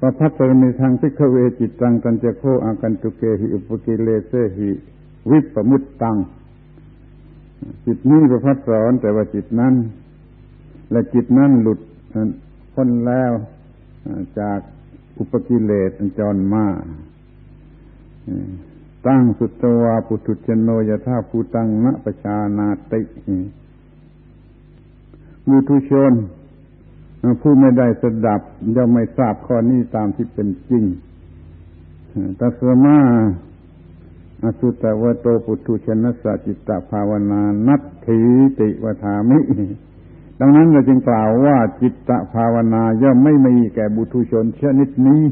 ประพัตรมีทางพิกเวจิตตังตันจะโคอากันตุเกหิอุปกิเลเสหิวิปมุตตัง จิตนี้ประพัดสอนแต่ว่าจิตนั้น และจิตนั้นหลุดพ้นแล้วจากอุปกิเลสจรมาตั้งสุตวาปุถุชนโนยธาภูตังณปชานาติมุทุชน ผู้ไม่ได้สดับย่อมไม่ทราบข้อนี้ตามที่เป็นจริงตัสมาอสุตวโตปุถุชนสจิตตภาวนานัตถีติวธามิ ดังนั้นเราจึงกล่าวว่าจิตตภาวนาย่อมไม่มีแก่บุตุชนชนิดนี้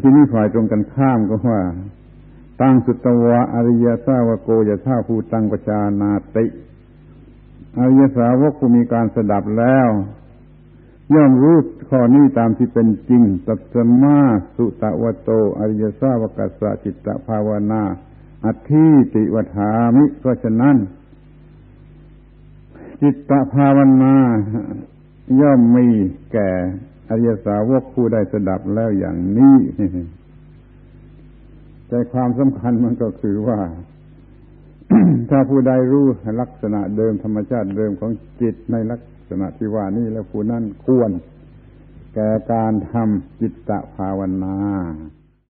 ที่นี่ฝ่ายตรงกันข้ามก็ว่า ตั้งสุตวะอริยสาวโกยะท่าภูตังปชานาติ อริยสาวกผู้มีการสดับแล้ว ย่อมรู้ข้อนี้ตามที่เป็นจริงสัตมาสุตะวโต อริยสาวกัสสะจิตตภาวนาอธิติวถามิเพราะฉะนั้น จิตตภาวนาย่อมมีแก่อริยสาวกผู้ได้สดับแล้วอย่างนี้ใจความสำคัญมันก็คือว่า ถ้าผู้ใดรู้ลักษณะเดิมธรรมชาติเดิมของจิตในลักษณะที่ว่านี้แล้วผู้นั้นควร แก่การทำจิตตภาวนา